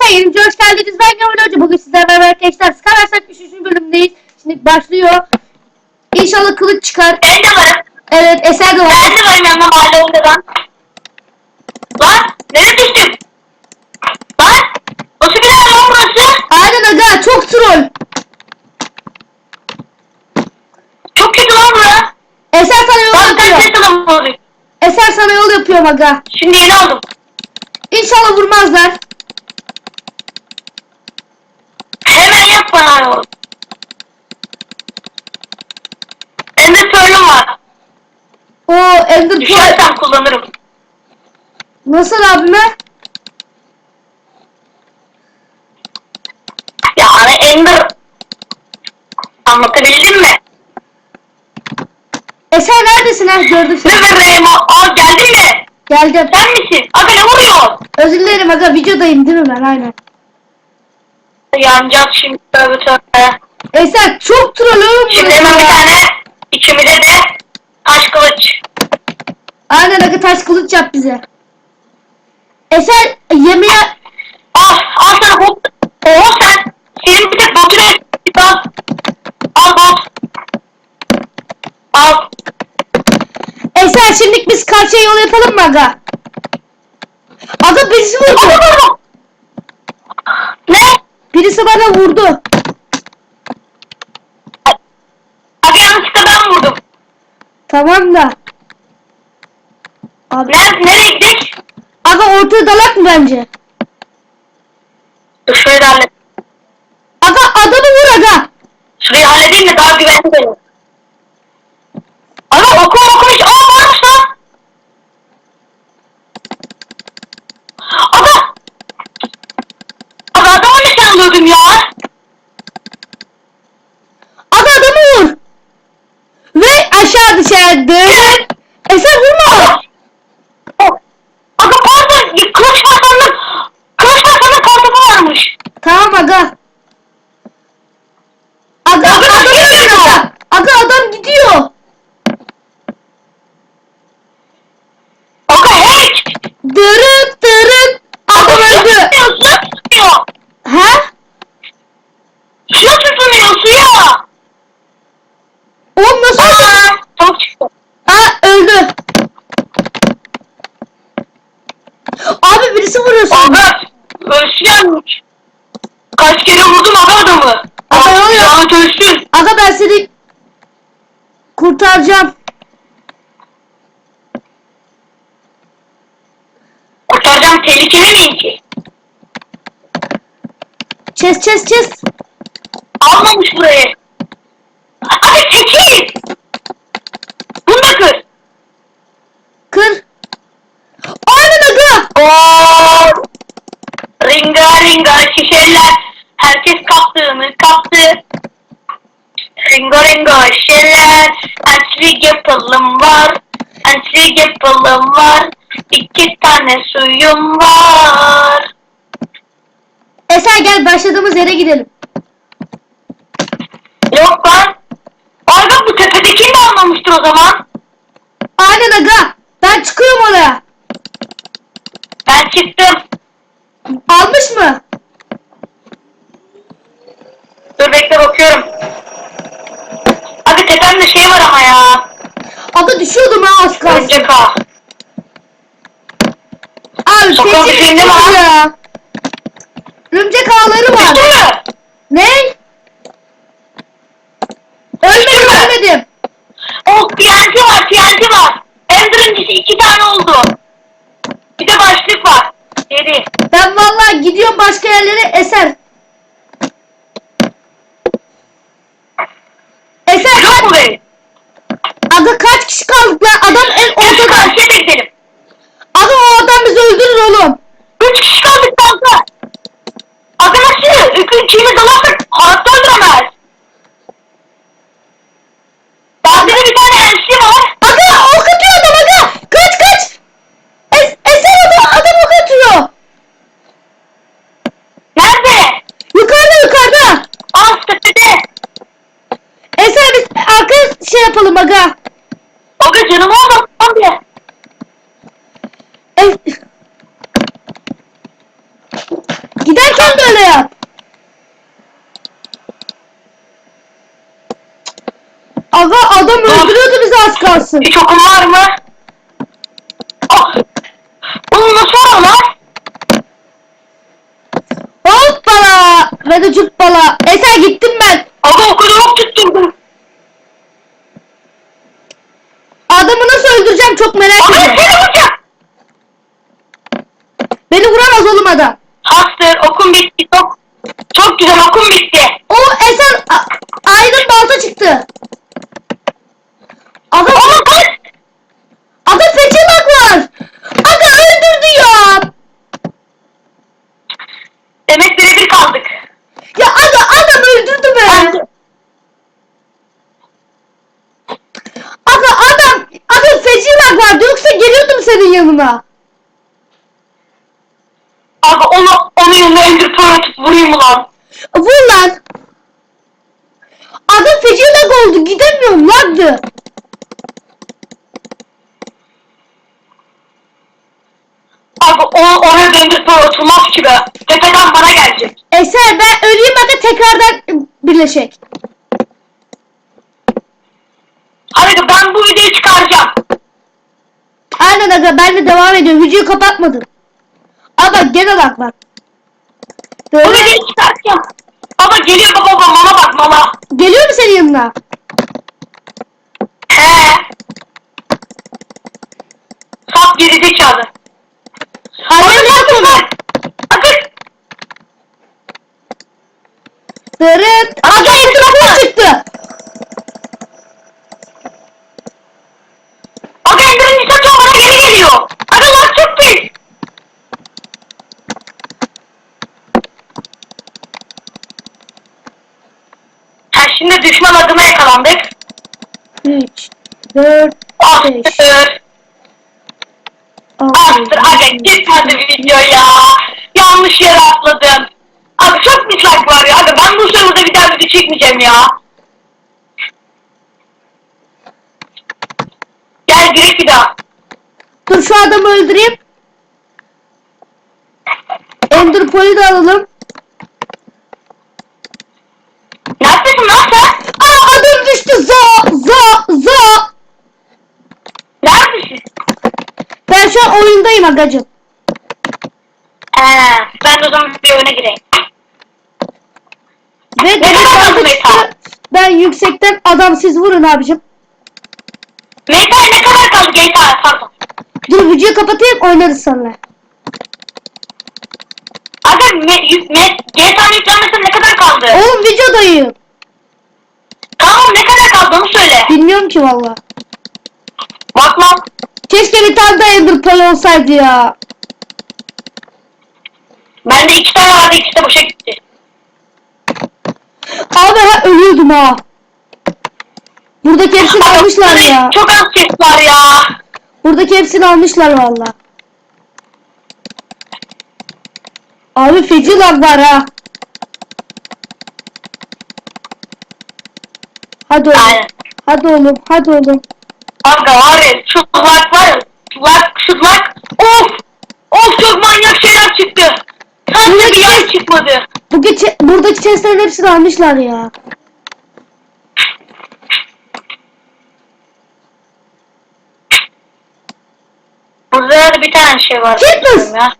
Arkadaşlar hoş geldiniz. Ben Gömül Hoca. Bugün sizlerle beraber arkadaşlar Skyverset 3. bölümdeyiz. Şimdi başlıyor. İnşallah kılıç çıkar. Ben de varım. Evet Eser de var. Ben de varım yanına mahalle odadan. Lan nereye düştüm? Lan nasıl bir yer lan burası? Aynen aga çok troll. Çok kötü lan bura. Eser sana yol Lan yapıyor. Eser sana yol yapıyor aga. Şimdi yeni aldım. İnşallah vurmazlar. Yol. Ender Pearl'üm var. O Ender. Düşersem kullanırım. Nasıl abime? Yani Ender anlatabildim mi? Eser neredesin ha? Gördüm Ne seni. vereyim o? Aa geldin mi? Geldim. Sen misin? Abi ne vuruyor? Özür dilerim aga videodayım değil mi ben aynen. Yanacağız şimdi tövbe tövbe. Eser çok troll oğlum Şimdi hemen bir tane içimize de taş kılıç. Aynen aga taş kılıç yap bize. Eser yemeğe Al, al sana bot. Oo sen, senin bir tek botun eksik al. Al bot. Al. Eser şimdi biz karşıya yol yapalım mı aga? Aga birisi vurdu. Birisi bana vurdu. Abi yanlışlıkla ben vurdum. Tamam da. Abi. Nerede, nereye gittik? Aga ortaya dalak mı bence? Dur şurayı da hallet. Aga adamı vur aga. Şurayı halledeyim de daha güvenli benim. said Vuruyor sana. Aga. Ölçüyormuş. Kaç kere vurdum aga adamı. Aga, ne oluyor? Lanet ölsün. Aga ben seni kurtaracağım. Kurtaracağım tehlikeli miyim ki? Çes çes çes. Almamış burayı. Abi çekil. Bunu da kır. Kır. Aynen aga. Oo. Ringa ringa şişeler. Herkes kaptığını kaptı. Ringa ringa şişeler. Entry yapalım var. Entry yapalım var. İki tane suyum var. Eser gel başladığımız yere gidelim. Yok lan. Bak bu tepedekini de almamıştır o zaman. Aynen aga. Ben çıkıyorum oraya. Ben çıktım. Almış mı? Dur bekle bakıyorum. Abi tepemde şey var ama ya. Aga düşüyordum ha az kalsın. Örümcek ağ. Abi mi düşüyor lan? ya. Örümcek ağları var. Düştün mü? Ne? Ölmedim Düştün mü? ölmedim. O TNT var TNT var. Ender'ıncısı iki tane oldu. Bir de başlık var. Yedi. Ben vallahi gidiyorum başka yerlere eser. Eser Yok kaç, mu benim? aga kaç kişi kaldık lan? Adam en Ortada. ortada. Karşıya da gidelim. Aga o adam bizi öldürür oğlum. Üç kişi kaldık kanka. Aga nasıl? Üç ikimiz dalarsak hayatta öldüremez. Bende de bir tane elsi var. Aga ok atıyor adam aga. Kaç kaç. Es, eser adam, adam ok atıyor. Nerede? Yukarıda yukarıda. Aa tepede. Eser biz arka şey yapalım aga. Aga canım oldu. Lan bile. Es... Gider gel sen de öyle yap. Aga adam öldürüyordu bizi az kalsın. Hiç okul var mı? Ah! Bunu nasıl var lan? Hoppala. Ve de cuppala. Eser gittim ben. Aga o kadar ok tutturdum. Adamı nasıl öldüreceğim çok merak Aga ediyorum. Beni vuramaz oğlum adam. Hastır okun bitti çok. Çok güzel okun bitti. O Eser a- aydın balta çıktı. Aga Oğlum kaç. Aga seçenek var. Aga öldürdü ya. Demek birebir kaldık. Ya aga adam öldürdü be. Aga adam aga seçenek var. Yoksa geliyordum senin yanına. Aga onu onun yanına ender pearl atıp vurayım ulan. Vur lan. Aga seçenek oldu. Gidemiyorum lan. Aga o, oraya da ender pearl atılmaz ki be. Tepeden bana gelecek. Eser ben öleyim aga tekrardan birleşek. Hadi ben bu videoyu çıkaracağım. Aynen aga ben de devam ediyorum. Videoyu kapatmadım. Aa bak gene bak bak. Böyle videoyu çıkaracağım. Ama geliyor baba baba mama bak mama. geliyor mu senin yanına? He. Sap gerizekalı. Hayır yok onu. Akın. Dırıt. Aga etrafına çıktı. Aga Ender'in isatı bana geri geliyor. Aga lan çok pis. Ha şimdi düşman adıma yakalandık. 3, 4, 5, Astır. 6, Astır. Aga gitmedi video ya. Yanlış yere atladım. Abi çok dislike var ya. Aga ben bu sırada bir daha video çekmeyeceğim ya. Gel girek bir daha. Dur şu adamı öldüreyim. Ender Pearl'ü de alalım. Neredesin lan sen? Aa adam düştü. Za za za. Neredesin? Ben oyundayım agacım. Ee, ben o zaman bir oyuna gireyim. Ve Ne kadar. Meta? Ben yüksekten adam siz vurun abicim. Meta ne kadar kaldı GTA pardon. Dur videoyu kapatayım oynarız sonra. Aga me, me, GTA'nın yüklenmesine ne kadar kaldı? Oğlum videodayım. Tamam ne kadar kaldı onu söyle. Bilmiyorum ki valla. Bak lan. Keşke bir tane daha Ender Pearl olsaydı ya. Bende iki tane vardı ikisi de boşa gitti. Abi ha ölüyordum ha. Buradaki hepsini Aga, almışlar ya. Çok az ses var ya. Buradaki hepsini almışlar valla. Abi feci lag var ha. Hadi oğlum. Aynen. Hadi oğlum. Hadi oğlum. Aga var ya lag var ya. Şu lag. Of. Of çok manyak şeyler çıktı. Sadece bir yer çıkmadı. Bu geçe, buradaki chestlerin hepsini almışlar ya. Burada da bir tane şey var. Katniss! Ya.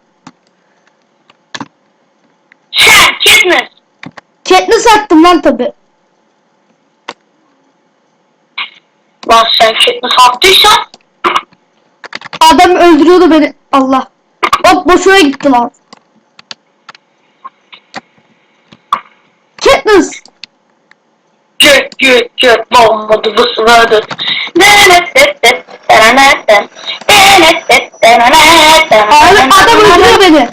Sen Katniss. Katniss attım lan tabi. Lan sen Katniss attıysan. Adam öldürüyordu beni. Allah. Hop boşuna gitti lan. Katniss. Gök gök gök bombadı vısıladı. Abi adam öldürüyor beni.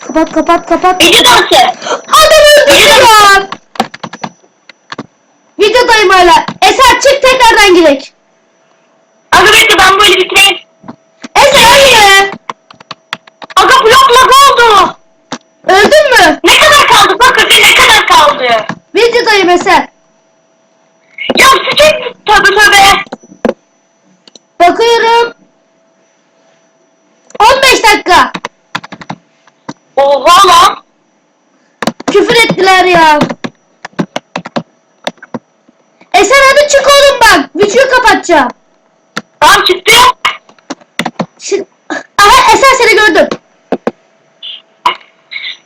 Kapat kapat kapat. Gece dansı. Adam öldürüyor. Videodayım hala. Eser çık tekrardan girek. Aga bekle ben böyle bitireyim. Eser hadi. Aga blok lag oldu. Öldün mü? Ne kadar kaldı? Bak Aga ne kadar kaldı? Videodayım Eser. Ya sıcak tabi tabi. Bakıyorum. 15 dakika. Oha lan. var ya. Esen hadi çık oğlum bak. Kapatacağım. Tamam çıktı. Şimdi... Aha Esen seni gördüm.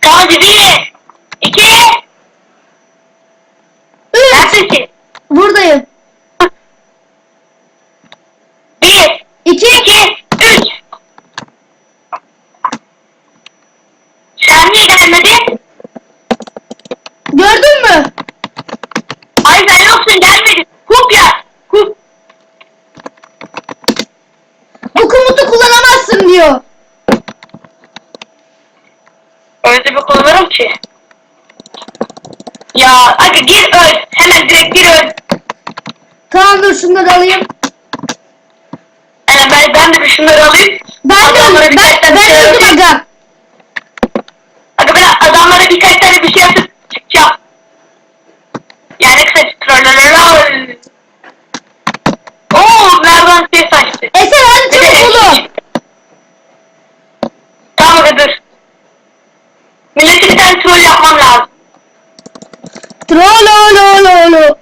Tamam bir. iki. Üç. Neredesin? Buradayım. Bir. İki. iki, üç. Sen niye gelmedin? Gördün mü? Ay sen yoksun gelmedin. Hup ya. Hup. Bu komutu kullanamazsın diyor. Öyle kullanırım ki. Ya hadi gir öl. Hemen direkt gir öl. Tamam dur şunları alayım. Yani ben, ben de bir şunları alayım. Ben de ben, tane ben şey öldüm aga. Hadi ben adamlara birkaç tane bir şey yapıp çıkacağım. Yani kısa trolololol. Oo nereden ses açtı. Esen hadi Bir de çabuk eşek oğlum. çıktı. Tamam hadi dur. Millete bir tane troll yapmam lazım. Trololololo.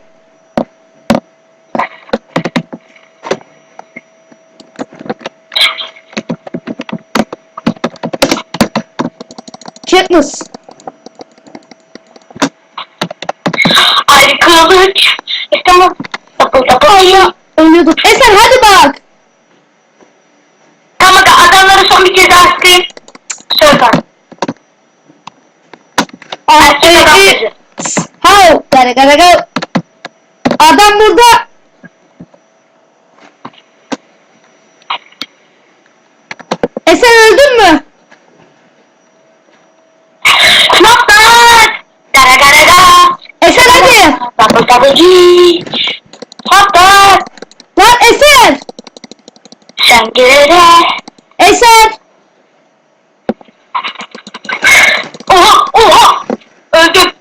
Katniss. Ay kılıç. Bu. Tapıl tapıl. Allah ölüyordum. Esen hadi bak. Tamam hadi adamları son bir kez daha sıkayım. Söz ver. Erkek adam. How? Gara gara gara. Adam burada. Esen öldün mü? Smokeman! Gara gara gara! Esen hadi. Double double G! Hopper! Lan Esen. Sen geride! Esen. Oha! Oha! Öldüm!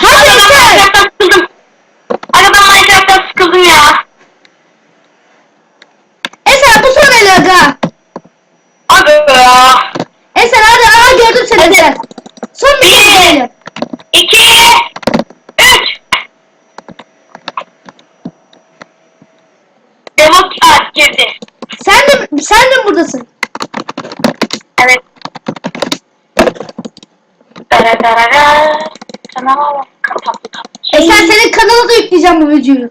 Hadi Aga ben Esen. Minecraft'tan sıkıldım. Aga ben Minecraft'tan sıkıldım ya. Esen bu son el aga. Aga ya. Esen hadi. Aa gördüm seni Hadi. Esen. Son bir Bir. kez diyelim. İki! Üç! Girdi. Sen de sen de buradasın. Evet. Dara dara. Kanala bak. Kapat kapat. Esen senin kanala da yükleyeceğim bu videoyu.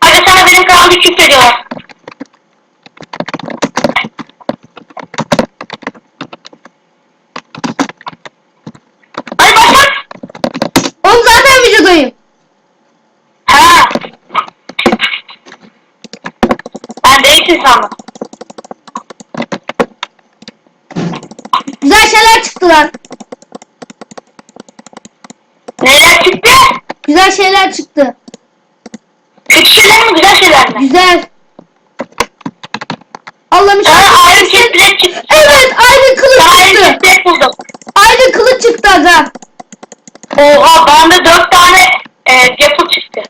Aga sana benim kanalı küfrediyorlar. Hadi başlat. Oğlum zaten videodayım. Ha. Sandım. Güzel şeyler çıktı lan. Neler çıktı? Güzel şeyler çıktı. Kötü şeyler mi güzel şeyler mi? Güzel. Allah'ım Sana şükür. ayrı chestplate çıktı. Evet aynı kılıç Sana ayrı çıktı. chestplate buldum. Aynı kılıç çıktı aga. Oha bana da dört tane e, yapı çıktı.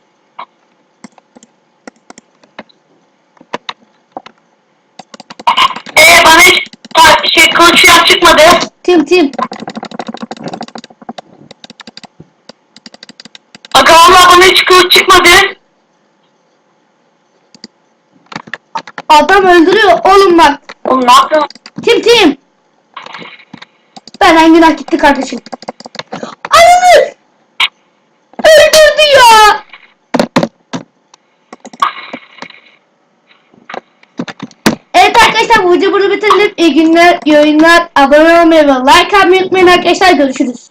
Ee bana hiç ta- şey kılıç falan çıkmadı. Tim tim. Aga valla bana hiç kılıç çıkmadı. Adam öldürüyor oğlum bak. Oğlum ne yapıyorsun? Tim tim. Benden günah gitti kardeşim. Ananı. Öldürdü ya. Evet arkadaşlar bu videoyu burada bitirelim. İyi günler, iyi oyunlar. Abone olmayı ve like atmayı unutmayın arkadaşlar. Görüşürüz.